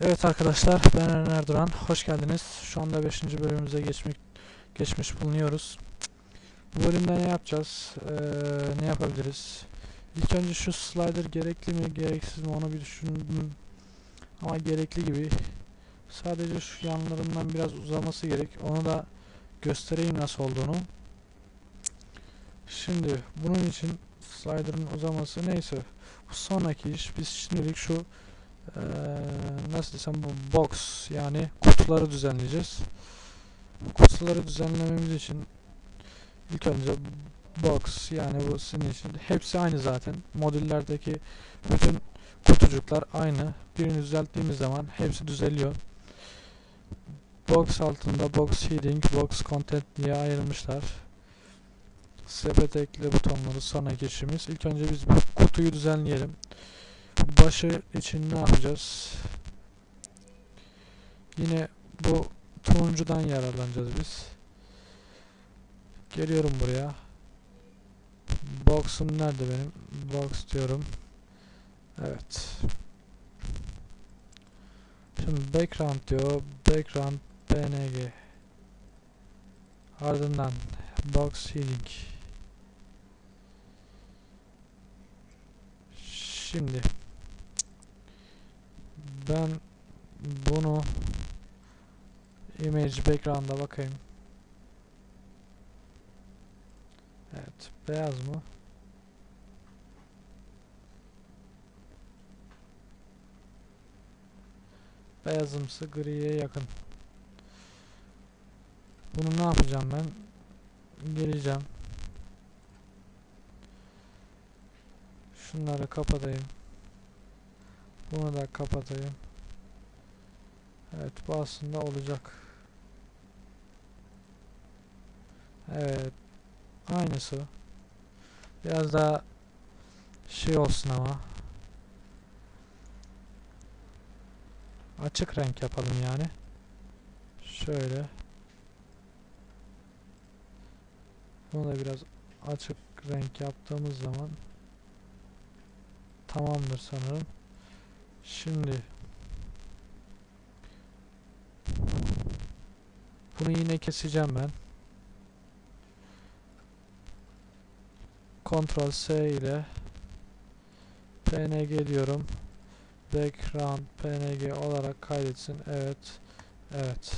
Evet arkadaşlar ben Eren Erduran. Hoş geldiniz. Şu anda 5. bölümümüze geçmek geçmiş bulunuyoruz. Bu bölümde ne yapacağız? Ee, ne yapabiliriz? İlk önce şu slider gerekli mi gereksiz mi onu bir düşündüm. Ama gerekli gibi. Sadece şu yanlarından biraz uzaması gerek. Onu da göstereyim nasıl olduğunu. Şimdi bunun için slider'ın uzaması neyse. Bu sonraki iş. Biz şimdilik şu eee, nasıl desem bu box yani kutuları düzenleyeceğiz. Kutuları düzenlememiz için ilk önce box yani bu sizin için hepsi aynı zaten. Modüllerdeki bütün kutucuklar aynı. Birini düzelttiğimiz zaman hepsi düzeliyor. Box altında box heading, box content diye ayrılmışlar. Sepet ekle butonları sonraki işimiz. İlk önce biz bu kutuyu düzenleyelim. Başı için ne yapacağız? Yine bu turuncudan yararlanacağız biz. Geliyorum buraya. Box'um nerede benim? Box diyorum. Evet. Şimdi background diyor. Background png. Ardından box heading. Şimdi ben bunu image background'a bakayım. Evet, beyaz mı? Beyazımsı griye yakın. Bunu ne yapacağım ben? Geleceğim. Şunları kapatayım. Bunu da kapatayım. Evet bu aslında olacak. Evet. Aynısı. Biraz daha şey olsun ama. Açık renk yapalım yani. Şöyle. Bunu da biraz açık renk yaptığımız zaman tamamdır sanırım. Şimdi bunu yine keseceğim ben. Ctrl S ile PNG diyorum. Background PNG olarak kaydetsin. Evet. Evet.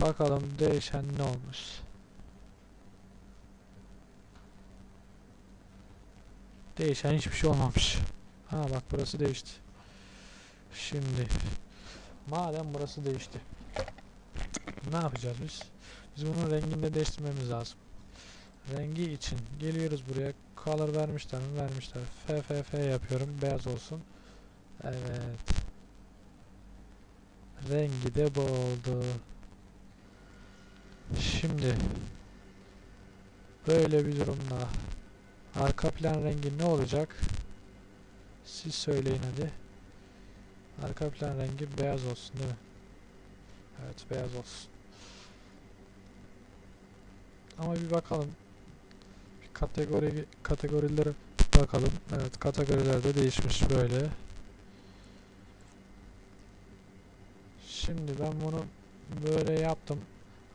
Bakalım değişen ne olmuş. Değişen hiçbir şey olmamış. Ha bak burası değişti. Şimdi madem burası değişti. Ne yapacağız biz? Biz bunun rengini de değiştirmemiz lazım. Rengi için geliyoruz buraya. Color vermişler mi? Vermişler. FFF yapıyorum. Beyaz olsun. Evet. Rengi de bu oldu. Şimdi böyle bir durumda arka plan rengi ne olacak? Siz söyleyin hadi. Arka plan rengi beyaz olsun değil mi? Evet beyaz olsun. Ama bir bakalım. Bir kategori kategorilere bakalım. Evet kategorilerde değişmiş böyle. Şimdi ben bunu böyle yaptım.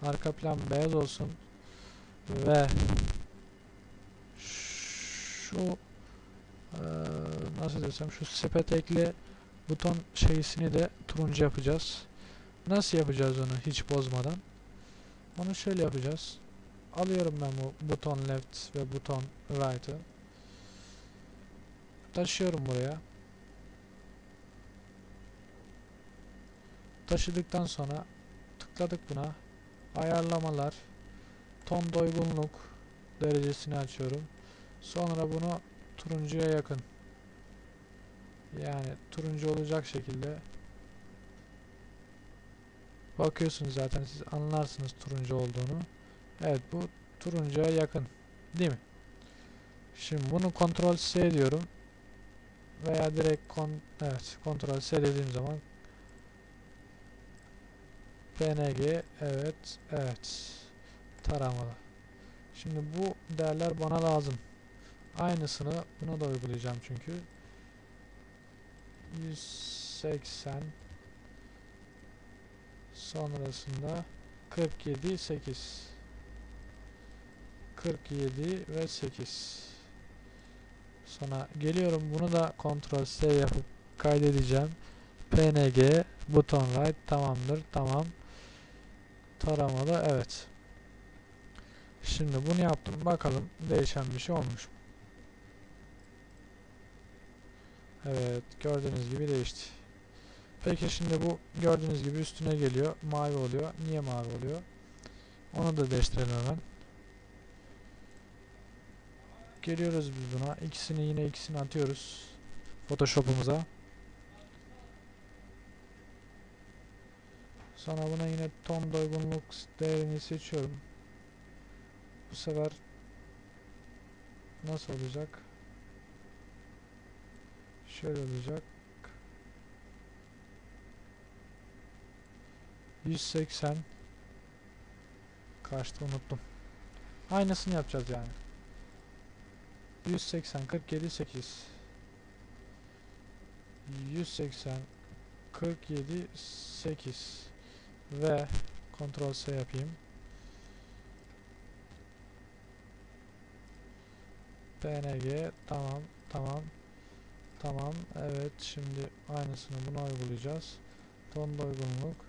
Arka plan beyaz olsun. Ve şu nasıl desem şu sepet ekle buton şeysini de turuncu yapacağız. Nasıl yapacağız onu hiç bozmadan? Onu şöyle yapacağız. Alıyorum ben bu buton left ve buton right'ı. Taşıyorum buraya. Taşıdıktan sonra tıkladık buna. Ayarlamalar, ton doygunluk derecesini açıyorum. Sonra bunu turuncuya yakın. Yani turuncu olacak şekilde bakıyorsunuz zaten siz anlarsınız turuncu olduğunu. Evet bu turuncuya yakın. Değil mi? Şimdi bunu kontrol S diyorum. Veya direkt kon evet kontrol S dediğim zaman PNG evet evet taramalı. Şimdi bu değerler bana lazım. Aynısını buna da uygulayacağım çünkü. 180 Sonrasında 47 8 47 ve 8 Sonra geliyorum bunu da Ctrl S yapıp kaydedeceğim. PNG buton right tamamdır. Tamam. Taramalı evet. Şimdi bunu yaptım. Bakalım değişen bir şey olmuş mu? Evet gördüğünüz gibi değişti. Peki şimdi bu gördüğünüz gibi üstüne geliyor. Mavi oluyor. Niye mavi oluyor? Onu da değiştirelim hemen. Geliyoruz biz buna. İkisini yine ikisini atıyoruz. Photoshop'umuza. Sonra buna yine ton doygunluk değerini seçiyorum. Bu sefer nasıl olacak? Şöyle olacak. 180 kaçtı unuttum. Aynısını yapacağız yani. 180 47 8 180 47 8 ve Ctrl S yapayım. PNG tamam tamam tamam evet şimdi aynısını buna uygulayacağız. Ton uygunluk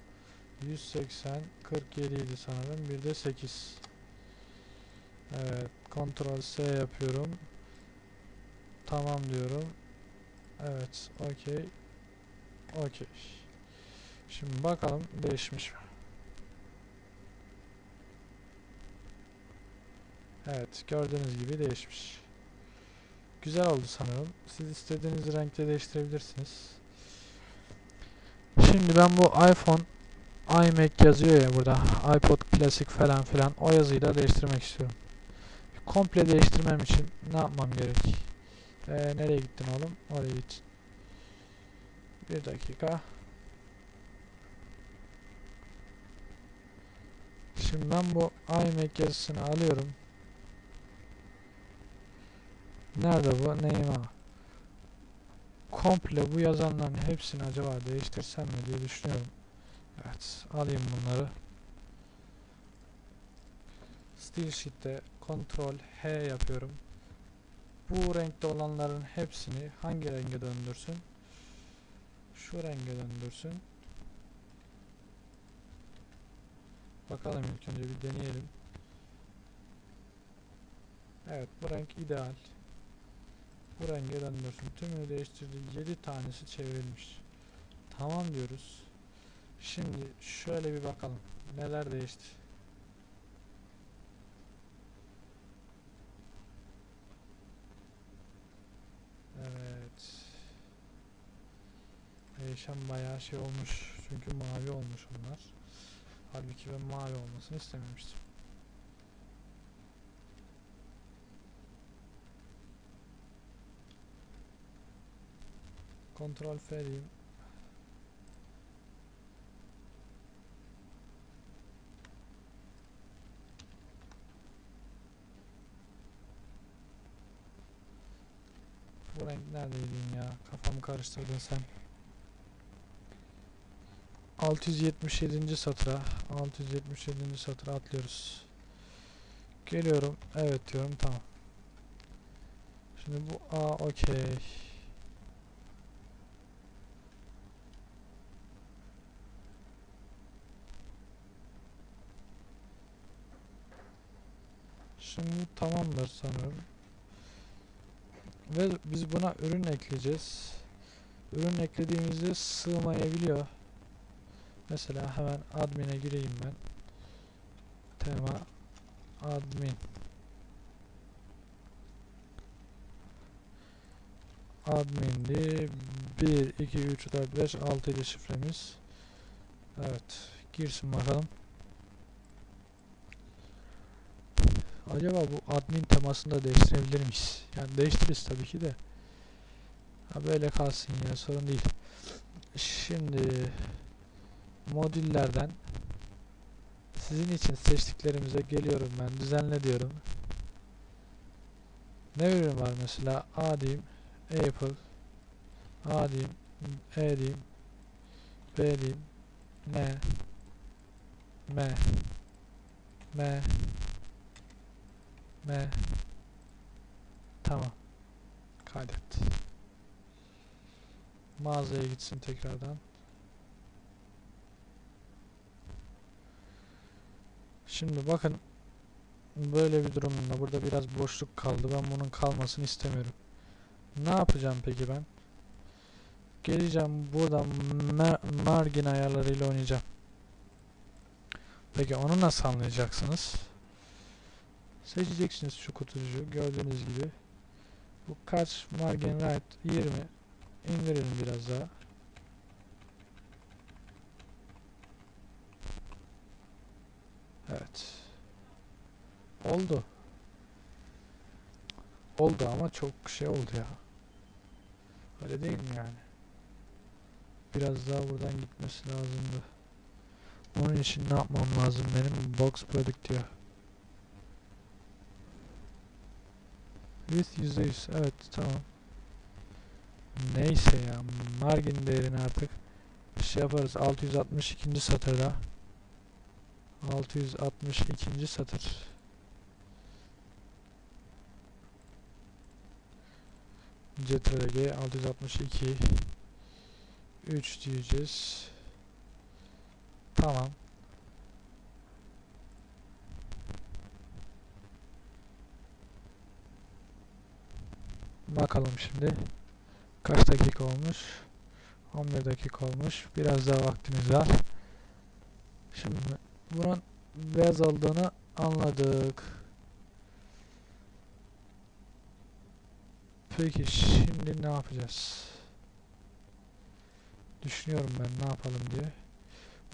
180 47 idi sanırım bir de 8 Evet Ctrl S yapıyorum. Tamam diyorum. Evet okey okey Şimdi bakalım değişmiş mi? Evet gördüğünüz gibi değişmiş. Güzel oldu sanırım. Siz istediğiniz renkte değiştirebilirsiniz. Şimdi ben bu iPhone iMac yazıyor ya burada iPod Classic falan filan o yazıyı da değiştirmek istiyorum. Komple değiştirmem için ne yapmam gerek? Ee, nereye gittin oğlum? Oraya git. Bir dakika. Şimdi ben bu iMac yazısını alıyorum. Nerede bu? Neyim ha? Komple bu yazanların hepsini acaba değiştirsem mi diye düşünüyorum. Evet, alayım bunları. Style Sheet'te Ctrl H yapıyorum. Bu renkte olanların hepsini hangi renge döndürsün? Şu renge döndürsün. Bakalım ilk önce bir deneyelim. Evet bu renk ideal. Bu renge döndürsün. Tümünü değiştirdi. 7 tanesi çevrilmiş. Tamam diyoruz. Şimdi şöyle bir bakalım. Neler değişti. Evet. Değişen bayağı şey olmuş. Çünkü mavi olmuş onlar. Halbuki ben mavi olmasını istememiştim. Kontrol F diyeyim. Bu renk neredeydin ya? Kafamı karıştırdın sen. 677. satıra 677. satıra atlıyoruz. Geliyorum. Evet diyorum. Tamam. Şimdi bu A okey. Şimdi tamamdır sanırım. Ve biz buna ürün ekleyeceğiz. Ürün eklediğimizde sığmayabiliyor. Mesela hemen admin'e gireyim ben. Tema admin. Admin'di. 1, 2, 3, 4, 5, 6 ile şifremiz. Evet. Girsin bakalım. Acaba bu admin temasını da değiştirebilir miyiz? Yani değiştiririz tabii ki de. Ha böyle kalsın ya sorun değil. Şimdi modüllerden sizin için seçtiklerimize geliyorum ben düzenle diyorum. Ne ürün var mesela A diyeyim Apple A diyeyim E diyeyim B diyeyim N M M M Tamam. Kaydet. Mağazaya gitsin tekrardan. Şimdi bakın böyle bir durumda burada biraz boşluk kaldı. Ben bunun kalmasını istemiyorum. Ne yapacağım peki ben? Geleceğim buradan ma- margin ayarlarıyla oynayacağım. Peki onu nasıl anlayacaksınız? Seçeceksiniz şu kutucuğu gördüğünüz gibi. Bu kaç margin right 20 indirelim biraz daha. Evet. Oldu. Oldu ama çok şey oldu ya. Öyle değil mi yani? Biraz daha buradan gitmesi lazımdı. Onun için ne yapmam lazım benim? Box product diyor. With %100. Evet tamam. Neyse ya. Margin değerini artık şey yaparız. 662. satırda. 662. satır. CTRG 662 3 diyeceğiz. Tamam. Bakalım şimdi. Kaç dakika olmuş? 11 dakika olmuş. Biraz daha vaktimiz var. Şimdi bunun beyaz olduğunu anladık. Peki şimdi ne yapacağız? Düşünüyorum ben ne yapalım diye.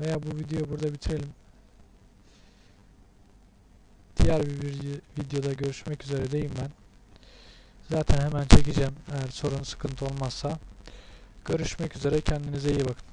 Veya bu videoyu burada bitirelim. Diğer bir vide- videoda görüşmek üzere diyeyim ben. Zaten hemen çekeceğim eğer sorun sıkıntı olmazsa. Görüşmek üzere kendinize iyi bakın.